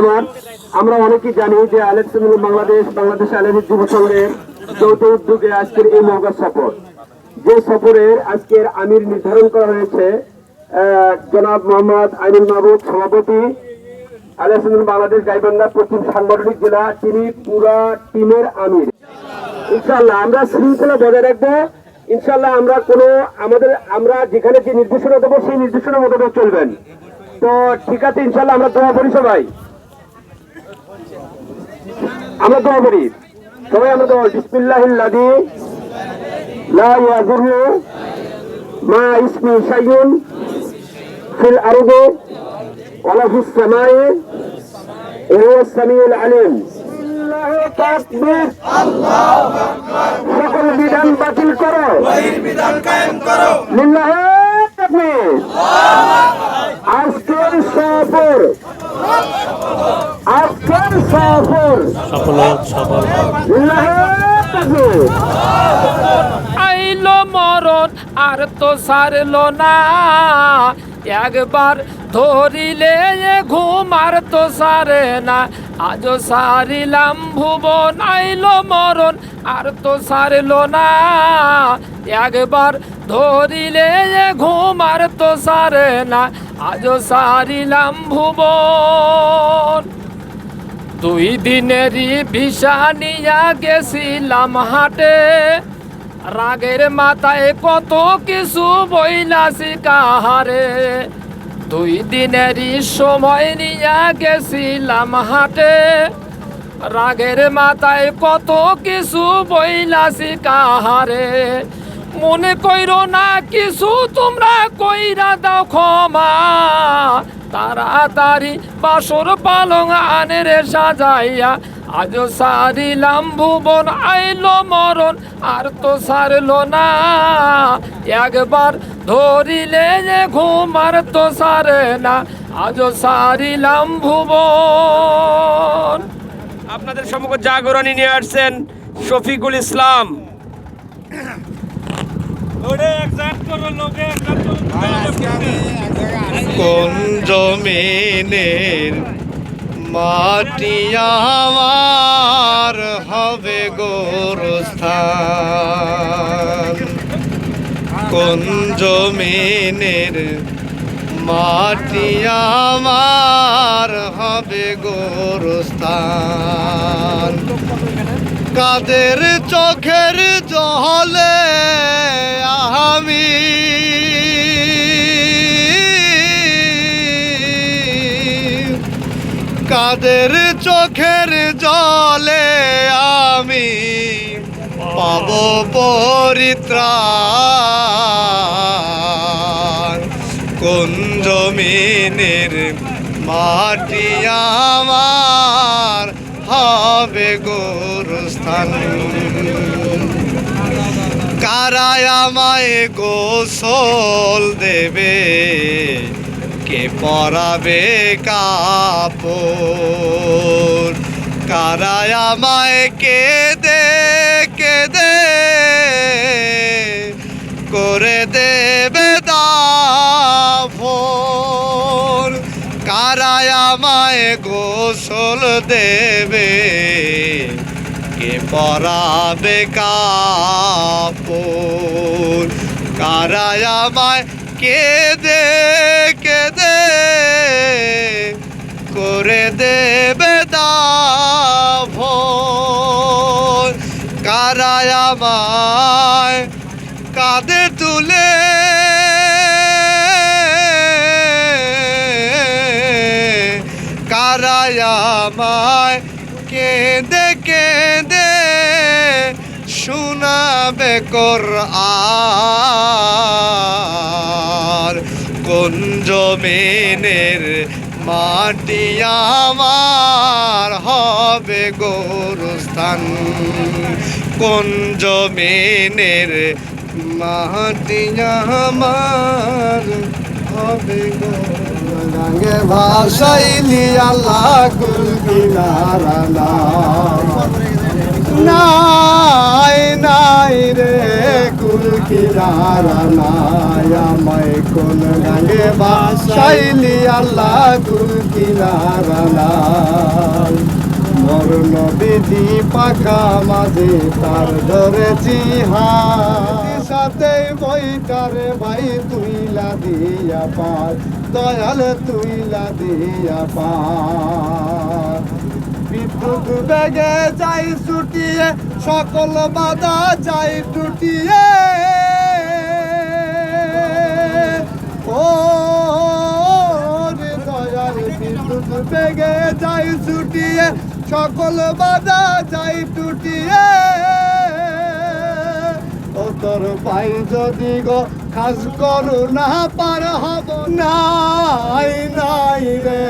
আমার আমরা অনেকেই জানি যে আলেকসান্দ্র বাংলাদেশ বাংলাদেশ আলেমের যুব সংঘের যৌথ উদ্যোগে আজকের এই নৌকা সফর। যে সফরের আজকের আমির নির্ধারণ করা হয়েছে জনাব মোহাম্মদ আইনুল মাহবুব সভাপতি আলেকসান্দ্র বাংলাদেশ গাইবান্ধা পশ্চিম সাংগঠনিক জেলা, তিনি পুরা টিমের আমির। ইনশাল্লাহ আমরা শৃঙ্খলা বজায় রাখব। ইনশাল্লাহ আমরা কোনো আমাদের, আমরা যেখানে যে নির্দেশনা দেবো, সেই নির্দেশনা মোতাবেক চলবেন। তো ঠিক আছে ইনশাল্লাহ আমরা দোয়া করি সবাই। আমরা দোয়া করি। সবাই আমরা দোয়া বিসমিল্লাহিল্লাদি লা ইয়াযুরু মা ইসমি শাইউন ফিল আরদি ওয়ালা ফিস সামাই ওয়া সামিউল আলিম। সকল বিধান বাতিল করো। বিধান আজকের সফর আজকের সফর। সফল সফল আইলো মরণ আর তো সারলো না। একবার ধরিলে এ ঘুম আর তো সারে না। আজও সারিলাম ভুবন আইলো মরণ আর তো সারলো না। একবার ধরিলে এ ঘুম আর তো সারে না। আজও সারিলাম ভুবন দুই দিনেরই ভিসা নিয়া গেছিলাম হাটে। রাগের মাথায় কত কিছু বইলাছি কাহারে। দুই দিনেরই সময় নিয়া গেছিলাম হাটে। রাগের মাথায় কত কিছু বইলাছি কাহারে। মনে কইরো না কিছু? তোমরা কইরা দাও ক্ষমা। তাড়াতাড়ি বাসর পালং আনে রে সাজাইয়া, আজ সারিলাম ভুবন আইলো মরণ, আর তো সারলো না। একবার ধরিলে যে ঘুম, আর তো সারে না। আজ সারিলাম ভুবন আপনাদের সম্মুখ জাগরণী নিয়ে আসছেন শফিকুল ইসলাম। কোন জমিনের মাটি আমার হবে গোরস্থান? কোন জমিনের মাটি আমার হবে গোরস্থান? কাদের চোখের জলে আমি? কাদের চোখের জলে আমি পাব পরিত্রাণ? কোন জমিনের মাটি আমার? হবে গোরস্থান। কারায় আমায় গোসল দেবে, কে পরাবে কাপড়? কারায় আমায় কে দে কে দে করে দেবে আমায় গোসল দেবে? কে পরাবে কারায় আমায় কে দে কে দে করে দেবে দাফন। কারায় আমায় কাঁধে তুলে কারায়ামায় কেঁদে কেঁদে শোনাবে কর আর কোন জমিনের মাটি আমার হবে গোরস্থান। কোন জমিনের মাটি আমার ভাসাইলি আল্লাহ কুল কিনারা নাই নাই রে কুল কিনারা নাই। আমায় কোন গাঙ্গে ভাসাইলি আল্লাহ কুল কিনারা মোর নদীজি পাখা মাঝে তার ধরেছি হাত। সাথে বইটারে ভাই তুইলা দিয়া পার, দয়াল তুইলা দিয়া পার। বিদ্যুৎ বেগে যাই ছুটিয়ে, সকল বাধা যাই টুটিয়ে। ও বেগে যাই ছুটিয়ে, সকল বাধা যাই টুটিয়ে। ও তোর পাই যদি গো খাস করু না পার হব নাই নাই রে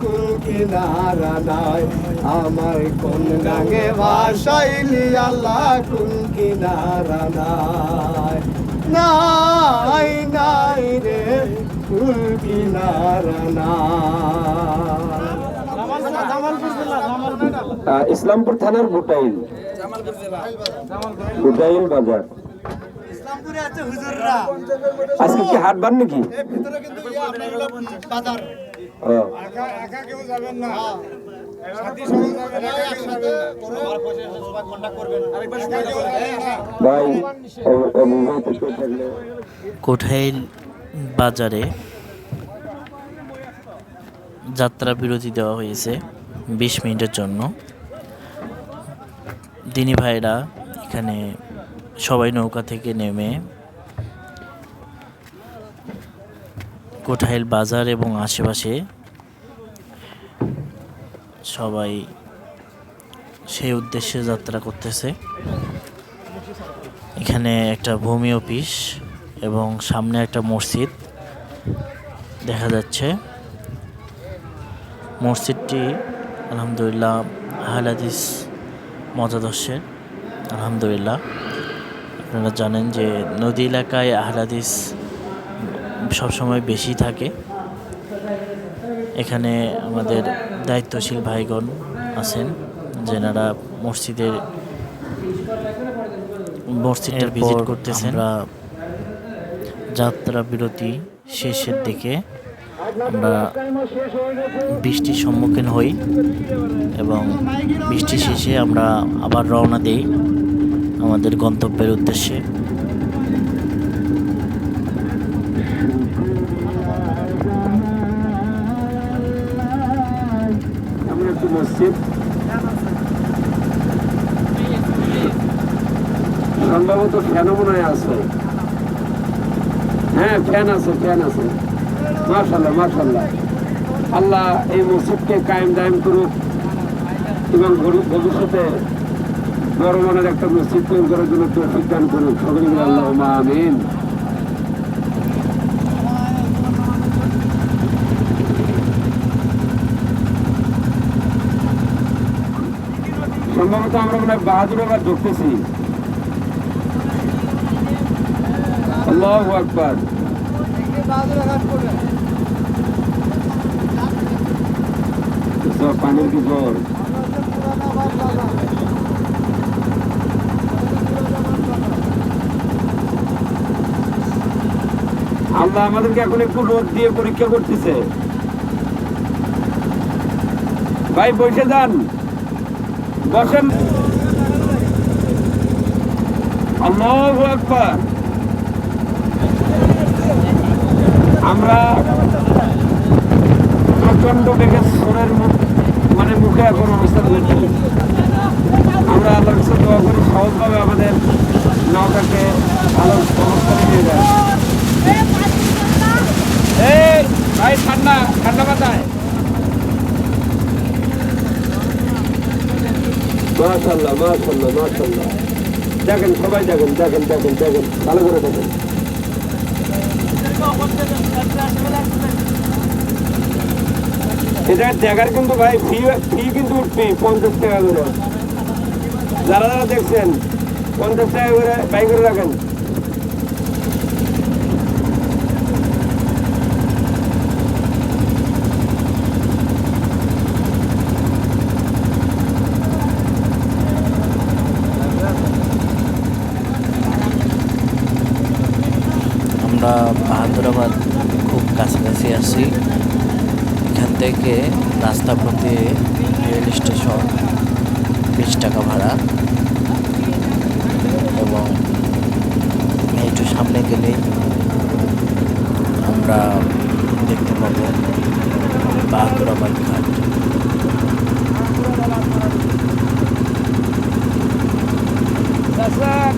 কুল কিনারা নাই। আমার কোন গাঙে ভাসাইলি আল্লাহ কুল কিনারা নাই। নাই নাই রে কুল কিনারা নাই। ইসলামপুর থানার গুটাইল গুটাইল বাজার। আজকে কি হাট বার নাকি? কোঠাইল বাজারে যাত্রা বিরতি দেওয়া হয়েছে বিশ মিনিটের জন্য। দিনী ভাইরা এখানে সবাই নৌকা থেকে নেমে কোঠাইল বাজার এবং আশেপাশে সবাই সেই উদ্দেশ্যে যাত্রা করতেছে। এখানে একটা ভূমি অফিস এবং সামনে একটা মসজিদ দেখা যাচ্ছে। মসজিদটি আলহামদুলিল্লাহ হালাদিস মতাদর্শের আলহামদুলিল্লাহ। আপনারা জানেন যে নদী এলাকায় আহলাদিস সবসময় বেশি থাকে। এখানে আমাদের দায়িত্বশীল ভাইগণ আছেন যেনারা মসজিদের মসজিদটা ভিজিট করতেছেন। আমরা যাত্রা বিরতি শেষের দিকে আমরা বৃষ্টির সম্মুখীন হই এবং বৃষ্টি শেষে আমরা আবার রওনা দিই। আমাদের গন্তব্যের উদ্দেশ্যে। মসজিদ সম্ভবত ফ্যানও মনে হয় আছে। হ্যাঁ ফ্যান আছে ফ্যান আছে। মার্শাল্লাহ মার্শাল্লাহ আল্লাহ এই মসজিদকে কায়েম দায়েম করুক এবং ভবিষ্যতে বড় মনের একটা মসজিদ তৈরি করার জন্য তৌফিক দান করুক সকলে আমিন। সম্ভবত আমরা মনে হয় বাহাদুর আবার আকবার। পানির কি জল আল্লাহ আমাদেরকে এখন একটু রোদ দিয়ে পরীক্ষা করতেছে। ভাই, বসে যান। বসেন। আল্লাহু আমরা প্রচণ্ড বেগে সোরের মুখ মানে মুখে এখন অবস্থান করছি। আমরা করি, সহজভাবে আমাদের নৌকাকে ভালো অবস্থানে নিয়ে যায় এই, ভাই, ঠান্ডা ঠান্ডা মাথায়। মাশাল্লাহ মাশাল্লাহ মাশাল্লাহ। দেখেন, সবাই দেখেন দেখেন দেখেন দেখেন, ভালো করে দেখেন। এটা দেখার কিন্তু ভাই ফি ফি কিন্তু উঠবে, পঞ্চাশ টাকা করে। যারা যারা দেখছেন, পঞ্চাশ টাকা করে বাই করে রাখেন। কাছাকাছি আছি। এখান থেকে রাস্তা প্রতি রেল স্টেশন বিশ টাকা ভাড়া এবং একটু সামনে গেলেই আমরা দেখতে পাবো বাগরাবাদ ঘাট।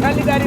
খালি গাড়ি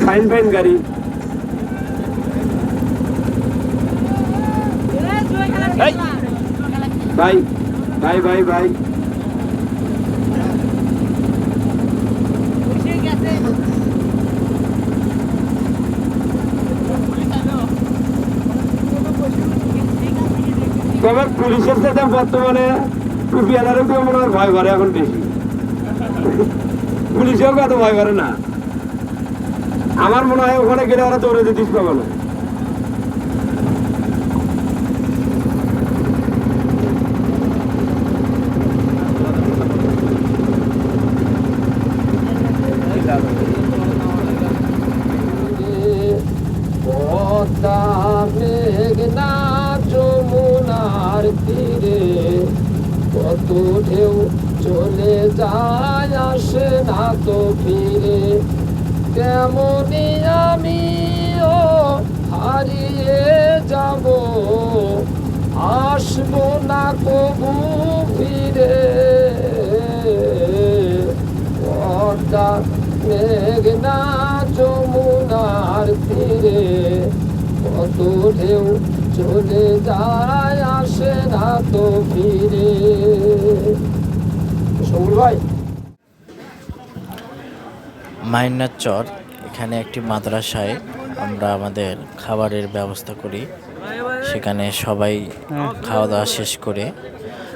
ফাইন ফাইন গাড়ি ভাই ভাই ভাই ভাই তবে পুলিশের সাথে বর্তমানে টুপিয়ালারও কেউ মনে হয় ভয় করে এখন বেশি। পুলিশেও কত ভয় করে না। আমার মনে হয় ওখানে গেলে ওরা দৌড়ে দিতিস কখনো না পদ্মা মেঘনা যমুনার তীরে কত ঢেউ চলে যায় আসে না তো ফিরে। ভাই। মাইনার চর এখানে একটি মাদ্রাসায় আমরা আমাদের খাবারের ব্যবস্থা করি। সেখানে সবাই খাওয়া দাওয়া শেষ করে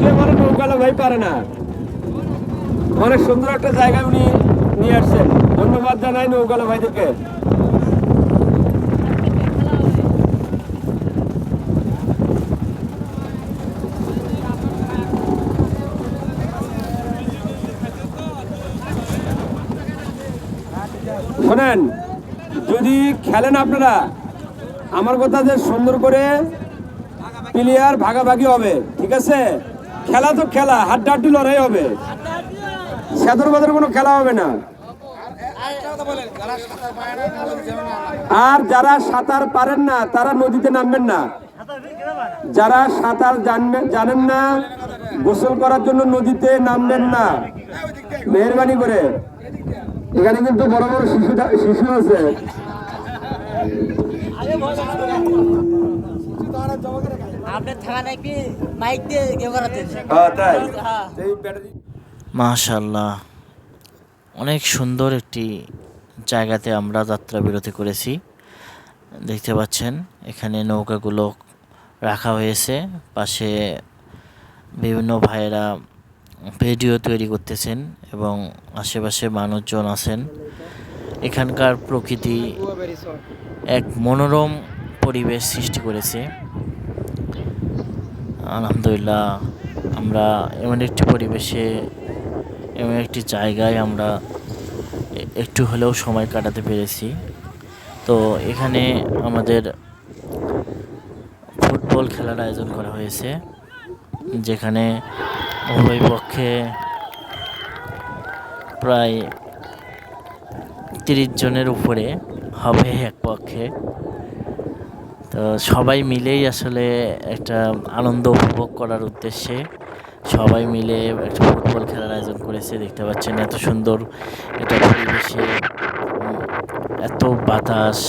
কে বলে নৌকালো ভাই পারে না। অনেক সুন্দর একটা জায়গা উনি নিয়ে আসছেন। ধন্যবাদ জানাই নৌকালো ভাইদেরকে। শোনেন, যদি খেলেন আপনারা, আমার কথা যে সুন্দর করে প্লেয়ার ভাগাভাগি হবে, ঠিক আছে? খেলা তো খেলা, হাড্ডাহাড্ডি লড়াই হবে। সেদর বাদর কোনো খেলা হবে না। আর যারা সাঁতার পারেন না, তারা নদীতে নামবেন না। যারা সাঁতার জানেন না, গোসল করার জন্য নদীতে নামবেন না। মেহরবানি করে। এখানে কিন্তু বড় বড় শিশু শিশু আছে। মাশাল্লাহ অনেক সুন্দর একটি জায়গাতে আমরা যাত্রা বিরতি করেছি। দেখতে পাচ্ছেন এখানে নৌকাগুলো রাখা হয়েছে। পাশে বিভিন্ন ভাইয়েরা ভিডিও তৈরি করতেছেন এবং আশেপাশে মানুষজন আছেন। এখানকার প্রকৃতি এক মনোরম পরিবেশ সৃষ্টি করেছে। আলহামদুলিল্লাহ, আমরা এমন একটি পরিবেশে, এমন একটি জায়গায় আমরা একটু হলেও সময় কাটাতে পেরেছি। তো এখানে আমাদের ফুটবল খেলার আয়োজন করা হয়েছে, যেখানে উভয় পক্ষে প্রায় তিরিশ জনের উপরে হবে এক পক্ষে। তো সবাই মিলেই আসলে একটা আনন্দ উপভোগ করার উদ্দেশ্যে সবাই মিলে একটা ফুটবল খেলার আয়োজন করেছে, দেখতে পাচ্ছেন এত সুন্দর এটা পরিবেশে এত বাতাস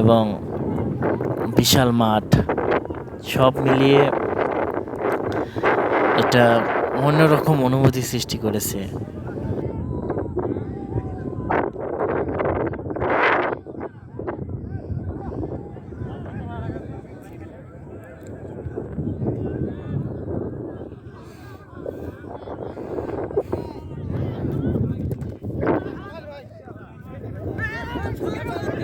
এবং বিশাল মাঠ, সব মিলিয়ে এটা অন্যরকম অনুভূতি সৃষ্টি করেছে। Come on, come on.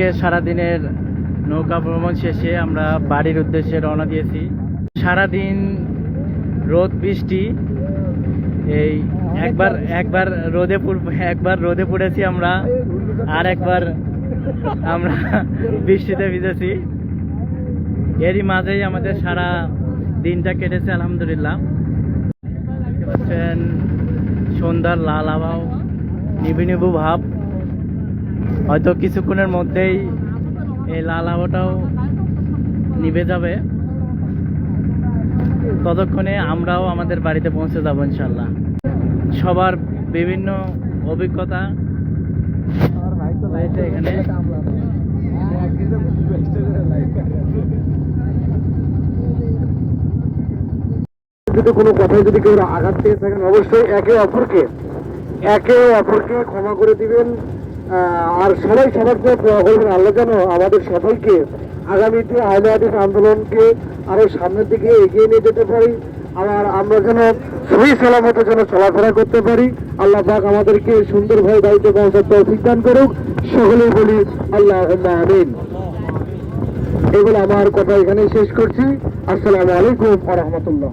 আজকে সারাদিনের নৌকা ভ্রমণ শেষে আমরা বাড়ির উদ্দেশ্যে রওনা দিয়েছি। সারাদিন রোদ, বৃষ্টি, এই একবার একবার রোদে একবার রোদে পড়েছি আমরা, আর একবার আমরা বৃষ্টিতে ভিজেছি। এরই মাঝেই আমাদের সারা দিনটা কেটেছে, আলহামদুলিল্লাহ। সন্ধ্যার লাল আবহাও নিবু নিবু ভাব। হয়তো কিছুক্ষণের মধ্যেই এই লাল আবহাওয়াটাও নিভে যাবে। ততক্ষণে আমরাও আমাদের বাড়িতে পৌঁছে যাব ইনশাল্লাহ সবার বিভিন্ন অভিজ্ঞতা এখানে। যদি কোনো কথায় যদি কেউ আঘাত পেয়ে থাকেন, অবশ্যই একে অপরকে একে অপরকে ক্ষমা করে দিবেন। আর সবাই সবার জন্য আল্লাহ যেন আমাদের সবাইকে আগামীতে আহলে হাদিস আন্দোলনকে আরও সামনের দিকে এগিয়ে নিয়ে যেতে পারি। আর আমরা যেন সহি সালামতে যেন চলাফেরা করতে পারি। আল্লাহ পাক আমাদেরকে সুন্দরভাবে দায়িত্ব পৌঁছার তৌফিক দান করুক। সকলেই বলি আল্লাহ আমিন। এগুলো আমার কথা এখানে শেষ করছি। আসসালামু আলাইকুম রাহমাতুল্লাহ।